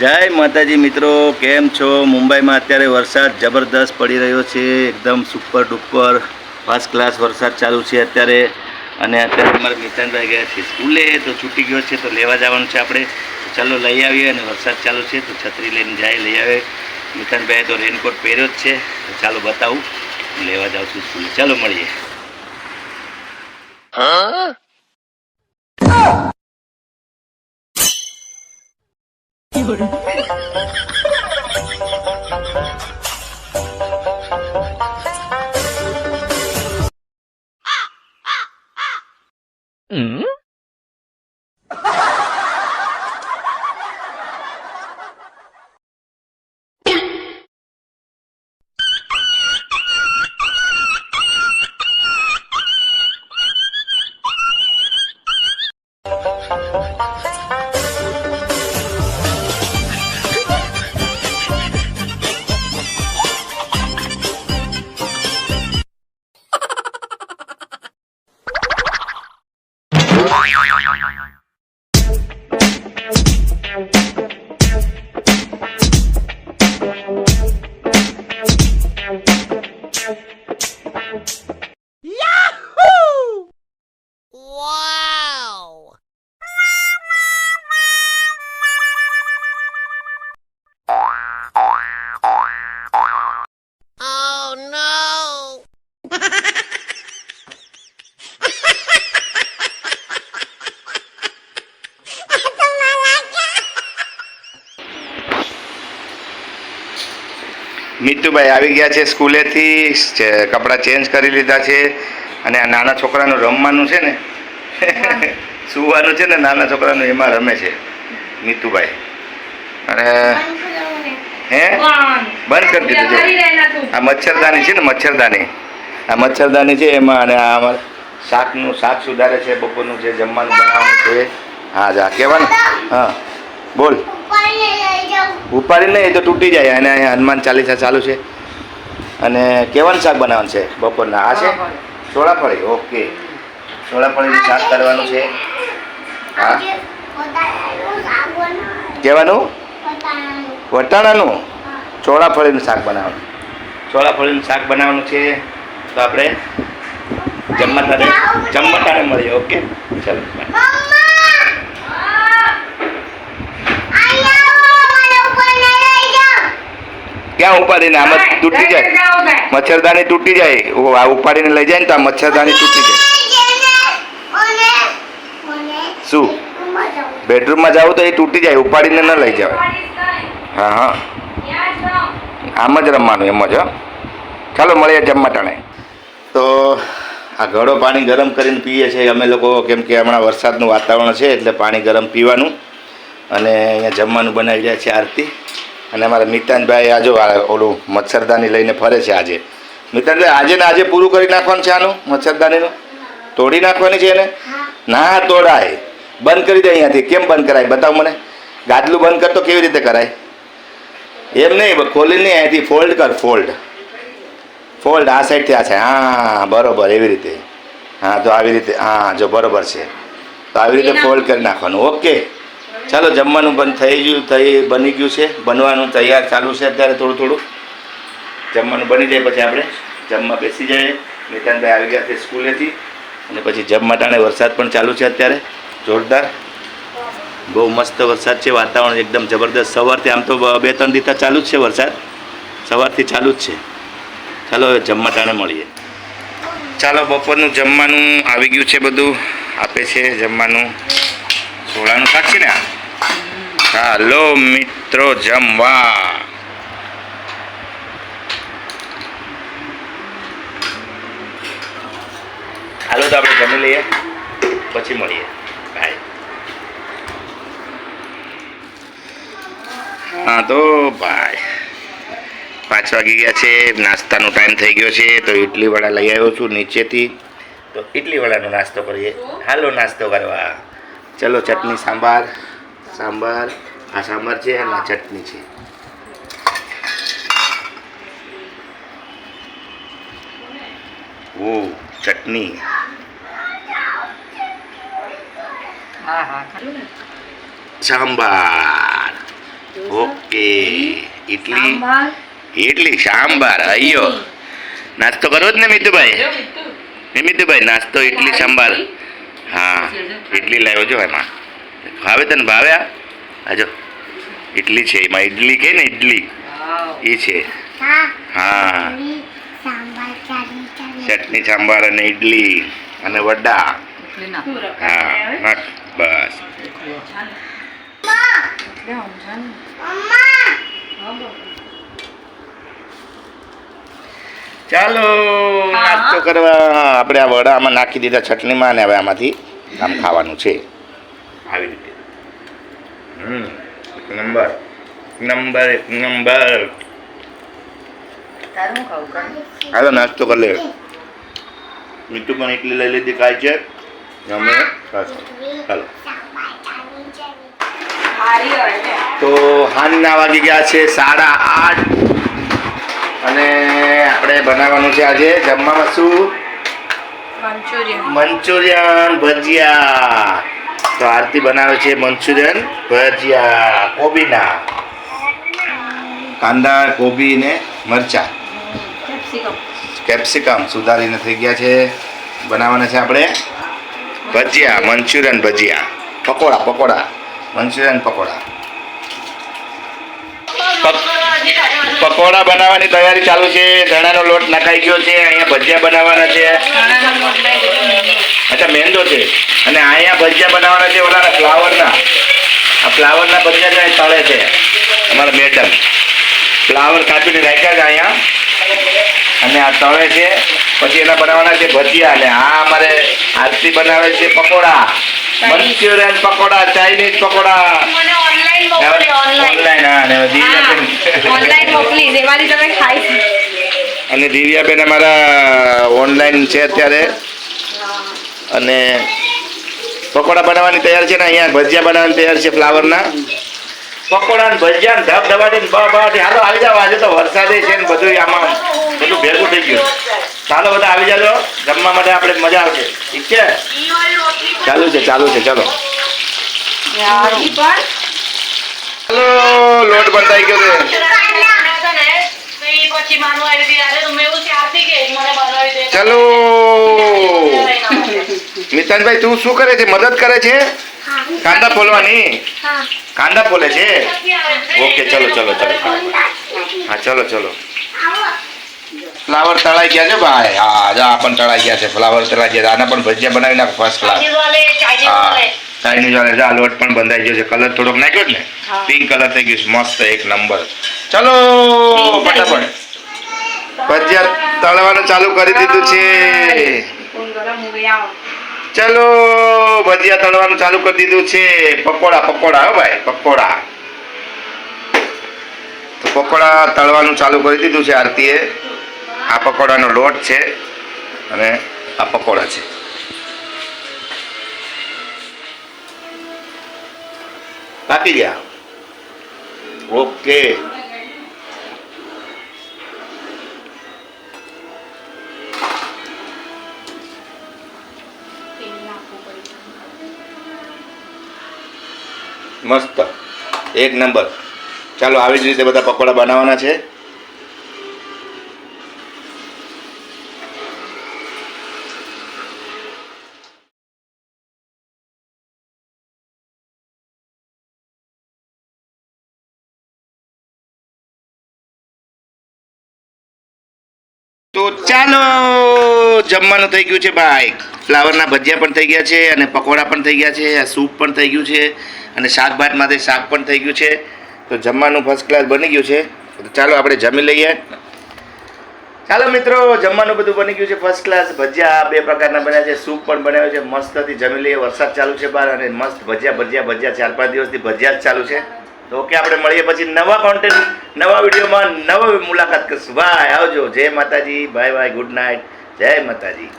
જય માતાજી મિત્રો, કેમ છો? મુંબઈમાં અત્યારે વરસાદ જબરદસ્ત પડી રહ્યો છે, એકદમ સુપર ડુપર ફર્સ્ટ ક્લાસ વરસાદ ચાલુ છે અત્યારે. અને અત્યારે અમારા મિતાનભાઈ ગયા છે સ્કૂલે, તો છૂટી ગયો છે, તો લેવા જવાનું છે આપણે. ચાલો લઈ આવીએ અને વરસાદ ચાલુ છે, તો છત્રી લઈને જાય, લઈ આવે. મિતાનભાઈએ તો રેનકોટ પહેર્યો જ છે, તો ચાલો બતાવું. લેવા જાઉં છું સ્કૂલે. ચાલો મળીએ. 有人。મિતુભાઈ આવી ગયા છે સ્કૂલેથી કપડાં ચેન્જ કરી લીધા છે અને આ નાના છોકરાનું રમવાનું છે ને સુવાનું છે ને નાના છોકરાનું એમાં રમે છે મિતુભાઈ. અને હે? બંધ કરી દીધું છે આ મચ્છરદાની છે ને મચ્છરદાની. આ મચ્છરદાની છે એમાં અને આ શાકનું શાક સુધારે છે બપોરનું જે જમવાનું બનાવવાનું છે. હા જા કહેવાનું હા. બોલ. ઉપાડી નહીં એ તો તૂટી જાય અને અહીંયા હનુમાન ચાલીસા ચાલુ છે. અને કેવાનું શાક બનાવવાનું છે બપોરના? આ છે? ચોળાફળી ઓકે. ચોળાફળીનું શાક કરવાનું છે. હા? કહેવાનું વટાણાનું ચોળાફળીનું શાક બનાવવાનું. ચોળાફળીનું શાક બનાવવાનું છે. તો આપણે જમવા તારે જમવા તારે મળીએ ઓકે? ચાલો ક્યાં ઉપાડીને આમ તૂટી જાય. મચ્છરદાની તૂટી જાય. આ ઉપાડીને લઈ જાય ને તો આ મચ્છરદાની તૂટી જાય. શું? બેડરૂમમાં જાવ તો એ તૂટી જાય ઉપાડીને ન લઈ જવાય. હા હા. આમ જ રમવાનું એમ જ હો. ચાલો મળીએ જમવા ટાણે. તો આ ઘડો પાણી ગરમ કરીને પીએ છીએ અમે લોકો કેમ કે હમણાં વરસાદનું વાતાવરણ છે એટલે પાણી ગરમ પીવાનું. અને અહીંયા જમવાનું બનાવી રહ્યા છે આરતી. અને અમારા મિતાનભાઈ આજો જો ઓલું મચ્છરદાની લઈને ફરે છે આજે. મિતાનભાઈ આજે ને આજે પૂરું કરી નાખવાનું છે આનું મચ્છરદાનીનું? તોડી નાખવાની છે એને? ના તોડાય. બંધ કરી દે અહીંયાથી. કેમ બંધ કરાય? બતાવ મને. ગાદલું બંધ કરતો કેવી રીતે કરાય? એમ નહીં ખોલી નહીં અહીંયાથી ફોલ્ડ કર ફોલ્ડ ફોલ્ડ આ સાઈડથી આ છે હા બરોબર એવી રીતે. હા તો આવી રીતે હા જો બરોબર છે. તો આવી રીતે ફોલ્ડ કરી નાખવાનું. ઓકે ચાલો, જમવાનું બંધ થઈ ગયું, થઈ, બની ગયું છે. બનવાનું તૈયાર ચાલુ છે અત્યારે થોડું થોડું. જમવાનું બની જાય પછી આપણે જમવા બેસી જઈએ. નિતાનભાઈ આવી ગયા છે સ્કૂલેથી. અને પછી જમવા ટાણે વરસાદ પણ ચાલુ છે અત્યારે. જોરદાર. બહુ મસ્ત વરસાદ છે. વાતાવરણ એકદમ જબરદસ્ત. સવારથી આમ તો બે ત્રણ દીતા ચાલુ જ છે વરસાદ. સવારથી ચાલુ જ છે. ચાલો, હવે જમવા ટાણે મળીએ. ચાલો, બપોરનું જમવાનું આવી ગયું છે બધું. આપે છે જમવાનું. સોળાનું શાક ને હાલો મિત્રો, જમવા. હાલો તો આપણે જમી લઈએ, પછી મળીએ. બાય હા તો ભાઈ પાંચ વાગી ગયા છે, નાસ્તાનો ટાઈમ થઈ ગયો છે, તો ઇડલી વડા લઈ આવ્યો છું નીચેથી. તો ઇડલી વડાનો નાસ્તો કરીએ. હાલો નાસ્તો કરવા. ચલો ચટણી સાંભાર. સાંભાર. આ સાંભાર છે અને આ ચટણી છે. ઓ ચટણી. ને. સાંભાર. ઓકે. ઇડલી ઇડલી સાંભાર. અયો નાસ્તો કરો જ ને મિતુભાઈ? હે મિતુભાઈ નાસ્તો ઇડલી સાંભાર હા ઇડલી લાવ્યો જો એમાં. ભાવે તને ભાવે આ? આ જો. ઇડલી છે એમાં. ઇડલી કે ને ઇડલી એ છે. હા. ચટણી. સાંભાર અને ઇડલી અને વડા. હા બસ. બસ. ચાલો નાસ્તો કરવા. આપણે આ વડા આમાં નાખી દીધા ચટણીમાં અને હવે આમાંથી આમ ખાવાનું છે. આવી રીતે. હમ નંબર. નંબર એક નંબર. હાલો નાસ્તો કરી લે. મીઠું પણ એટલી લઈ લીધી ખાય છે? અમે હાલો. ચાલો તો હાંજના વાગી ગયા છે સાડા આઠ. અને આપણે બનાવવાનું છે આજે જમવામાં શું મંચુરિયન. ભજીયા. તો આરતી બનાવે છે મંચુરિયન ભજીયા કોબીના. કાંદા કોબી ને મરચા. કેપ્સિકમ સુધારીને થઈ ગયા છે. બનાવવાના છે આપણે ભજીયા મંચુરિયન ભજીયા. પકોડા પકોડા. મંચુરિયન પકોડા પક- પકોડા બનાવવાની તૈયારી ચાલુ છે, ચણાનો લોટ નખાઈ ગયો છે, અહીંયા ભજીયા બનાવવાના છે. અચ્છા, મેંદો છે. અને અહીંયા ભજીયા બનાવવાના છે ઓલા ફ્લાવરના. આ ફ્લાવરના ભજીયા છે તળે છે. અમારા મેડમ. ફ્લાવર કાપીને રાખ્યા છે અહીંયા. અને આ તળે છે. પછી એના બનાવવાના છે ભજીયા. અને આ અમારે આરતી બનાવે છે pakoda. Manchurian pakoda, Chinese pakoda. Online મોકલી ઓનલાઈન ઓનલાઈન મોકલી એમાંથી તમે ખાઈ અને દિવ્યાબેન અમારા ઓનલાઈન છે અત્યારે. અને પકોડા બનાવવાની તૈયાર છે ને અહીંયા ભજીયા બનાવવાની તૈયાર છે ફ્લાવરના. પકોડા ને ભજીયા ને ધબ ધબાટી ને બબાટી હાલો આવી જાવ આજે તો વરસાદે છે ને બધું આમાં બધું ભેગું થઈ ગયું. ચાલો બધા આવી જાજો જમવા માટે આપણે મજા આવશે. ઠીક છે? ચાલુ છે ચાલુ છે ચલો. ચાલો લોટ બંધાઈ ગયો છે. ચલો. મિતાનભાઈ, તું શું કરે છે? મદદ કરે છે? કાંદા ફોલવાની? કાંદા ફોલે છે? ઓકે, ચલો ચલો ચલો. હા, ચલો ચલો. ફ્લાવર તળાઈ ગયા છે ભાઈ? હા, જા પણ તળાઈ ગયા છે. ફ્લાવર તળાઈ ગયા. આના પણ ભજીયા બનાવી નાખ ફર્સ્ટ ક્લાસ હા. વાલે ચાઇનીઝ વાળા લોટ પણ બંધાઈ ગયો છે. કલર થોડોક નાખ્યો ને? પિંક કલર થઈ ગયું છે. મસ્ત એક નંબર ચલો. ફટાફટ. ભજીયા તળવાનું ચાલુ કરી દીધું છે. ચલો ભજીયા તળવાનું ચાલુ કરી દીધું છે. પકોડા પકોડા હો ભાઈ પકોડા. તો પકોડા તળવાનું ચાલુ કરી દીધું છે આરતીએ. આ પકોડાનો લોટ છે અને આ પકોડા છે. પાકી ગયા ઓકે. મસ્ત. એક નંબર. ચાલો આવી જ રીતે બધા પકોડા બનાવવાના છે. તો ચાલો, જમવાનું થઈ ગયું છે ભાઈ. ફ્લાવરના ભજીયા પણ થઈ ગયા છે અને પકોડા પણ થઈ ગયા છે, આ સૂપ પણ થઈ ગયું છે અને શાક માટે શાક પણ થઈ ગયું છે. તો જમવાનું ફર્સ્ટ ક્લાસ બની ગયું છે. તો ચાલો આપણે જમી લઈએ. ચાલો મિત્રો, જમવાનું બધું બની ગયું છે ફર્સ્ટ ક્લાસ ભજીયા બે પ્રકારના બન્યા છે. સૂપ પણ બનાવ્યો છે. મસ્તથી જમી લઈએ. વરસાદ ચાલુ છે બહાર અને મસ્ત ભજીયા ભજીયા ભજીયા. ચાર પાંચ દિવસથી ભજીયા જ ચાલુ છે. તો ઓકે, આપણે મળીએ પછી નવા કોન્ટેન્ટ નવા વિડીયોમાં નવા મુલાકાત કરશું. બાય આવજો. જય માતાજી. બાય બાય ગુડ નાઇટ જય માતાજી.